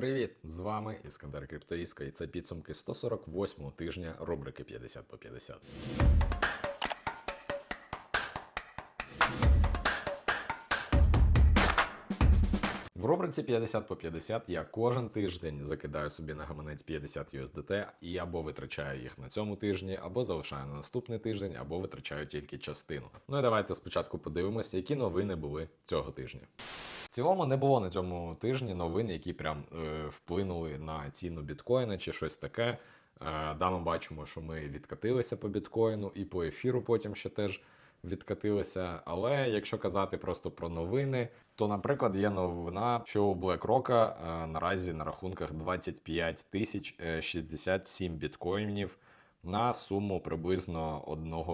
Привіт! З вами Іскандер Криптоїска, і це підсумки 148-го тижня рубрики 50 по 50. В рубриці 50 по 50 я кожен тиждень закидаю собі на гаманець 50 USDT і або витрачаю їх на цьому тижні, або залишаю на наступний тиждень, або витрачаю тільки частину. Ну і давайте спочатку подивимося, які новини були цього тижня. В цілому не було на цьому тижні новин, які прям е, вплинули на ціну біткоїна чи щось таке. Е, да, ми бачимо, що ми відкатилися по біткоїну і по ефіру потім ще теж відкатилися. Але якщо казати просто про новини, то, наприклад, є новина, що у BlackRock е, наразі на рахунках 25 тисяч е, 67 біткоїнів на суму приблизно 1 е,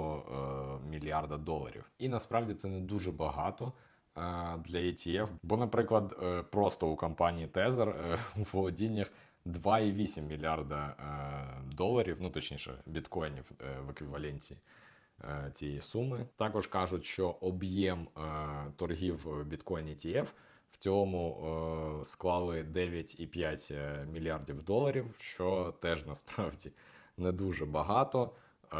мільярда доларів. І насправді це не дуже багато е, для ETF, бо, наприклад, е, просто у компанії Tether е, у володіннях 2,8 мільярда е, доларів, ну точніше, біткоїнів е, в еквіваленті е, цієї суми. Також кажуть, що об'єм е, торгів біткоін ETF в цьому е, склали 9,5 мільярдів доларів, що теж насправді не дуже багато. Е,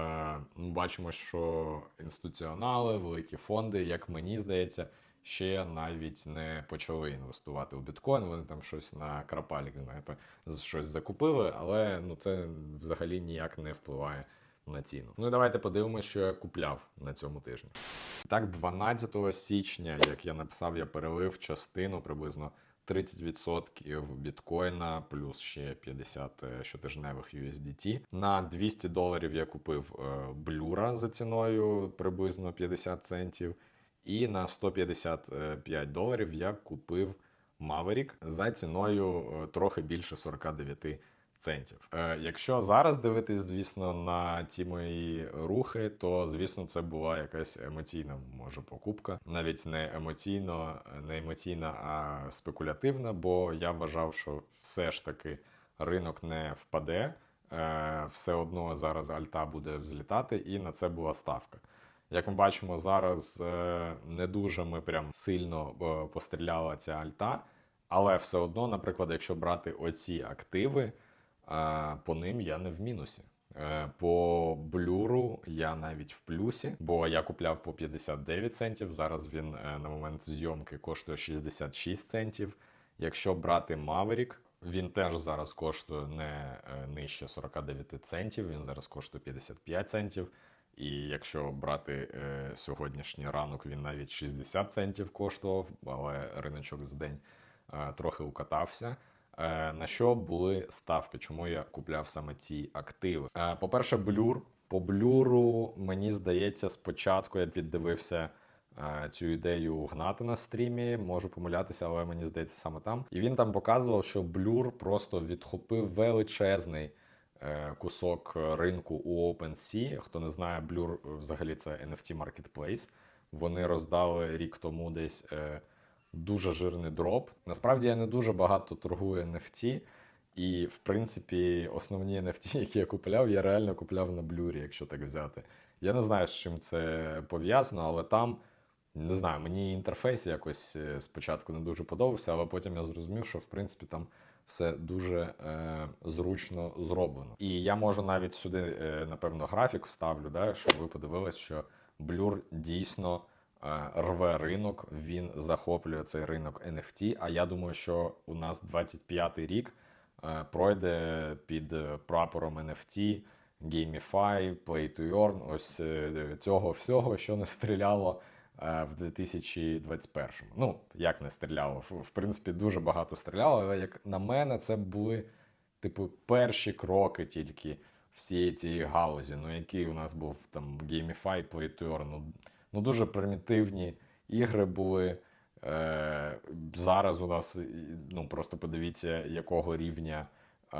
Ми бачимо, що інституціонали, великі фонди, як мені здається, ще навіть не почали інвестувати у біткоін. Вони там щось на крапалік, знаєте, щось закупили, але ну це взагалі ніяк не впливає на ціну. Ну і давайте подивимося, що я купляв на цьому тижні. Так, 12 січня, як я написав, я перелив частину приблизно 30% біткоїна, плюс ще 50 щотижневих USDT. На 200 доларів я купив е, блюра за ціною приблизно 50 центів. І на 155 доларів я купив Maverick за ціною е, трохи більше 49 центів. Е, якщо зараз дивитись, звісно, на ці мої рухи, то звісно це була якась емоційна може покупка, навіть не емоційно, не емоційна, а спекулятивна, бо я вважав, що все ж таки ринок не впаде. Е, все одно зараз альта буде взлітати, і на це була ставка. Як ми бачимо, зараз е, не дуже ми прям сильно е, постріляла ця альта, але все одно, наприклад, якщо брати оці активи, по ним я не в мінусі. Е, По блюру я навіть в плюсі, бо я купляв по 59 центів. Зараз він е, на момент зйомки коштує 66 центів. Якщо брати Maverick, він теж зараз коштує не е, нижче 49 центів, він зараз коштує 55 центів. І якщо брати е, сьогоднішній ранок, він навіть 60 центів коштував, але риночок за день е, трохи укатався. Е, на що були ставки? Чому я купляв саме ці активи? Е, по-перше, блюр. По блюру, мені здається, спочатку я піддивився е, цю ідею гнати на стрімі. Можу помилятися, але мені здається саме там. І він там показував, що блюр просто відхопив величезний кусок ринку у OpenSea. Хто не знає, Blur взагалі це NFT Marketplace. Вони роздали рік тому десь дуже жирний дроп. Насправді я не дуже багато торгую NFT. І, в принципі, основні NFT, які я купляв, я реально купляв на блюрі, якщо так взяти. Я не знаю, з чим це пов'язано, але там не знаю, мені інтерфейс якось е, спочатку не дуже подобався, але потім я зрозумів, що в принципі там все дуже е, зручно зроблено. І я можу навіть сюди, е, напевно, графік вставлю, да, щоб ви подивились, що Blur дійсно рве ринок, він захоплює цей ринок NFT. А я думаю, що у нас 25-й рік е, пройде під е, прапором NFT, Gamify, Play to Earn, ось е, цього всього, що не стріляло е, в 2021-му. Ну, як не стріляло, в принципі, дуже багато стріляло, але як на мене, це були типу перші кроки тільки всієї цієї галузі. Ну, який у нас був там Gamify, Play to Earn, ну, ну дуже примітивні ігри були. Е, зараз у нас ну просто подивіться, якого рівня е,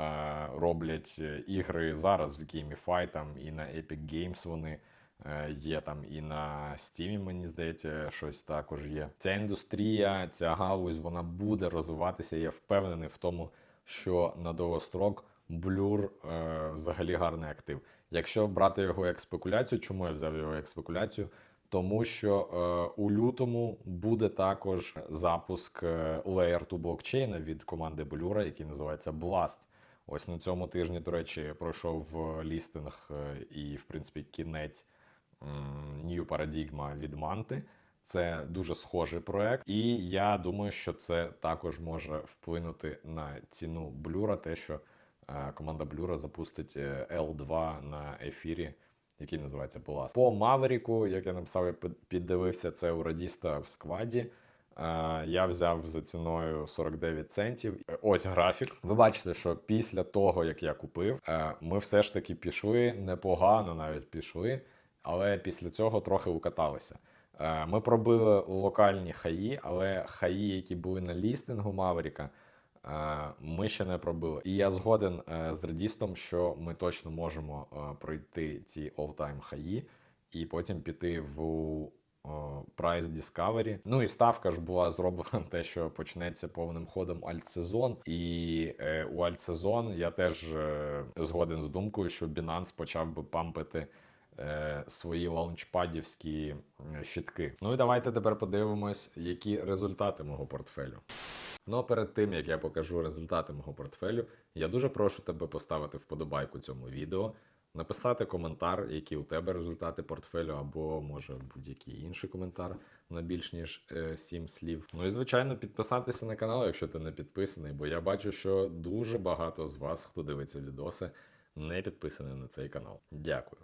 роблять ігри зараз в Gamify, там і на Epic Games вони е, є там, і на Steam, мені здається, щось також є. Ця індустрія, ця галузь, вона буде розвиватися. Я впевнений в тому, що на довгострок Blur е, взагалі гарний актив. Якщо брати його як спекуляцію, чому я взяв його як спекуляцію? Тому що е, у лютому буде також запуск е, Layer 2 блокчейна від команди Blura, який називається Blast. Ось на цьому тижні, до речі, пройшов е, лістинг е, і, в принципі, кінець New Paradigma від Манти. Це дуже схожий проект, і я думаю, що це також може вплинути на ціну Блюра, те, що команда Блюра запустить е, L2 на ефірі, який називається Blast. По Маверіку, як я написав, я піддивився це у радіста в скваді. Я взяв за ціною 49 центів. Ось графік. Ви бачите, що після того, як я купив, е, ми все ж таки пішли непогано, навіть пішли, але після цього трохи укаталися. Е, Ми пробили локальні хаї, але хаї, які були на лістингу Маверіка, е, ми ще не пробили. І я згоден е, з радістом, що ми точно можемо е, пройти ці all-time хаї і потім піти в Price Discovery. Ну і ставка ж була зроблена те, що почнеться повним ходом альтсезон. І е, у альтсезон я теж е, згоден з думкою, що Binance почав би пампити е, свої лаунчпадівські е, щитки. Ну і давайте тепер подивимось, які результати мого портфелю. Ну, а перед тим як я покажу результати мого портфелю, я дуже прошу тебе поставити вподобайку цьому відео, написати коментар, які у тебе результати портфелю, або може будь-який інший коментар на більш ніж е, 7 слів. Ну і звичайно, підписатися на канал, якщо ти не підписаний, бо я бачу, що дуже багато з вас, хто дивиться відоси, не підписаний на цей канал. Дякую.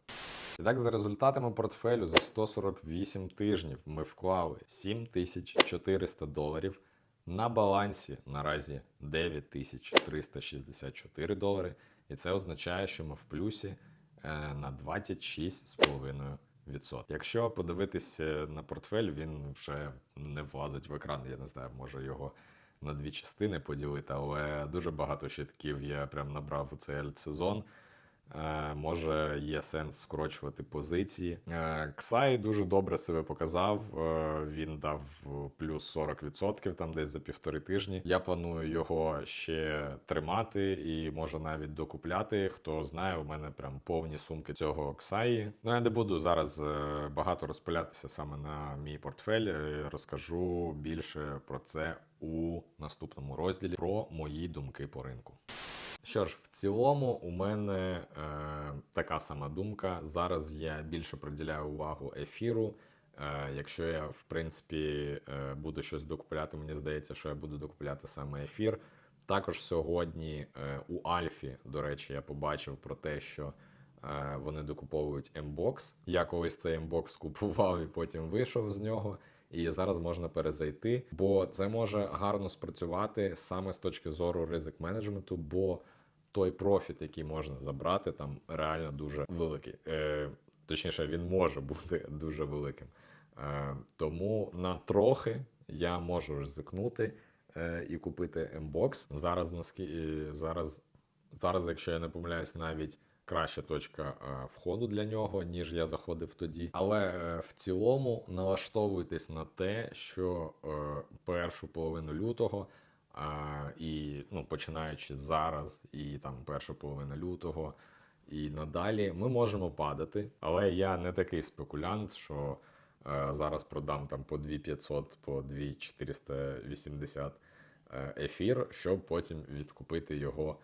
І так, за результатами портфелю за 148 тижнів ми вклали 7400 доларів. На балансі наразі 9364 долари, і це означає, що ми в плюсі е, на 26,5%. Якщо подивитись е, на портфель, він вже не влазить в екран. Я не знаю, може його на дві частини поділити, але дуже багато щитків я прям набрав у цей сезон. Е, Може, є сенс скорочувати позиції. Е, Ксай дуже добре себе показав. Е, Він дав плюс 40% там десь за півтори тижні. Я планую його ще тримати і може навіть докупляти. Хто знає, у мене прям повні сумки цього Ксаї. Ну я не буду зараз багато розпилятися саме на мій портфель. Розкажу більше про це у наступному розділі про мої думки по ринку. Що ж, в цілому, у мене е, така сама думка. Зараз я більше приділяю увагу ефіру. Е, якщо я, в принципі, е, буду щось докупляти, мені здається, що я буду докупляти саме ефір. Також сьогодні е, у Альфі, до речі, я побачив про те, що е, вони докуповують Mbox. Я колись цей Mbox купував і потім вийшов з нього. І зараз можна перезайти, бо це може гарно спрацювати саме з точки зору ризик менеджменту, бо той профіт, який можна забрати, там реально дуже великий. Е, точніше, він може бути дуже великим. Е, тому на трохи я можу ризикнути е, і купити Mbox. Зараз наскільки зараз, зараз, якщо я не помиляюсь, навіть краща точка е, входу для нього, ніж я заходив тоді. Але е, в цілому налаштовуйтесь на те, що е, першу половину лютого. І ну, починаючи зараз, і там перша половина лютого, і надалі, ми можемо падати. Але я не такий спекулянт, що е, зараз продам там по 2500, по 2480 е, ефір, щоб потім відкупити його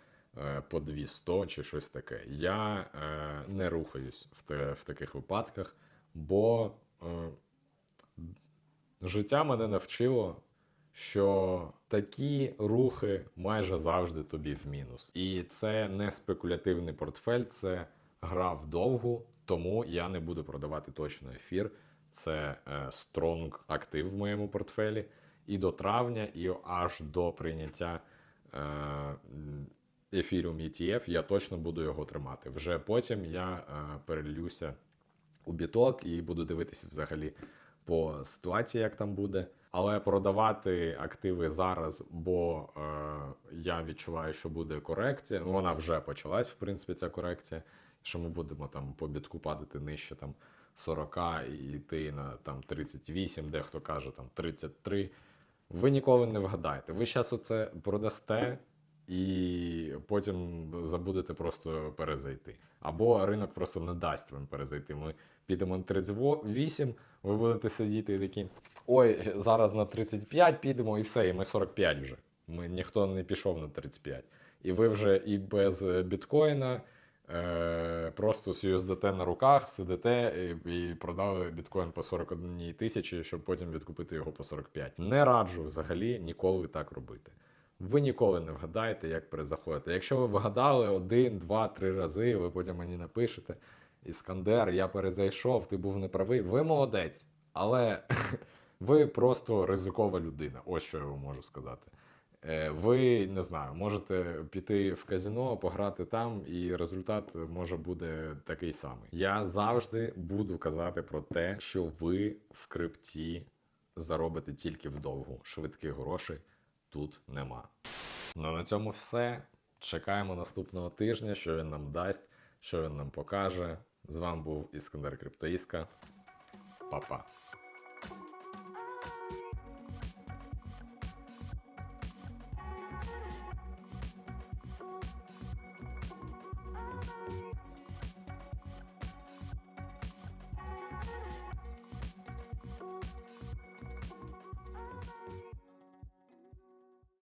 по 200 чи щось таке. Я е, не рухаюсь в, те, в таких випадках, бо е, життя мене навчило що такі рухи майже завжди тобі в мінус. І це не спекулятивний портфель, це гра вдовгу, тому я не буду продавати точно ефір. Це е, стронг актив в моєму портфелі. І до травня, і аж до прийняття е, Ethereum ETF я точно буду його тримати. Вже потім я е, перелюся у біток і буду дивитися взагалі по ситуації, як там буде. Але продавати активи зараз, бо е, я відчуваю, що буде корекція. Ну, вона вже почалась, в принципі, ця корекція. Що ми будемо там по бітку падати нижче там 40 і йти на там 38, дехто каже там 33. Ви ніколи не вгадаєте. Ви зараз оце продасте, і потім забудете просто перезайти. Або ринок просто не дасть вам перезайти. Ми підемо на 38, ви будете сидіти і такі. Ой, зараз на 35 підемо, і все, і ми 45 вже. Ми ніхто не пішов на 35. І ви вже і без біткоїна, е, просто з USDT на руках сидите і, і продали біткоін по 41 тисячі, щоб потім відкупити його по 45. Не раджу взагалі ніколи так робити. Ви ніколи не вгадаєте, як перезаходити. Якщо ви вгадали один, два, три рази, ви потім мені напишете. Іскандер, я перезайшов, ти був неправий. Ви молодець, але ви просто ризикова людина. Ось що я вам можу сказати. Е, Ви не знаю, можете піти в казино, пограти там, і результат може буде такий самий. Я завжди буду казати про те, що ви в крипті заробите тільки вдовгу. Швидких грошей тут нема. Ну на цьому все. Чекаємо наступного тижня, що він нам дасть, що він нам покаже. З вами був Іскандер Криптоїска. Па-па.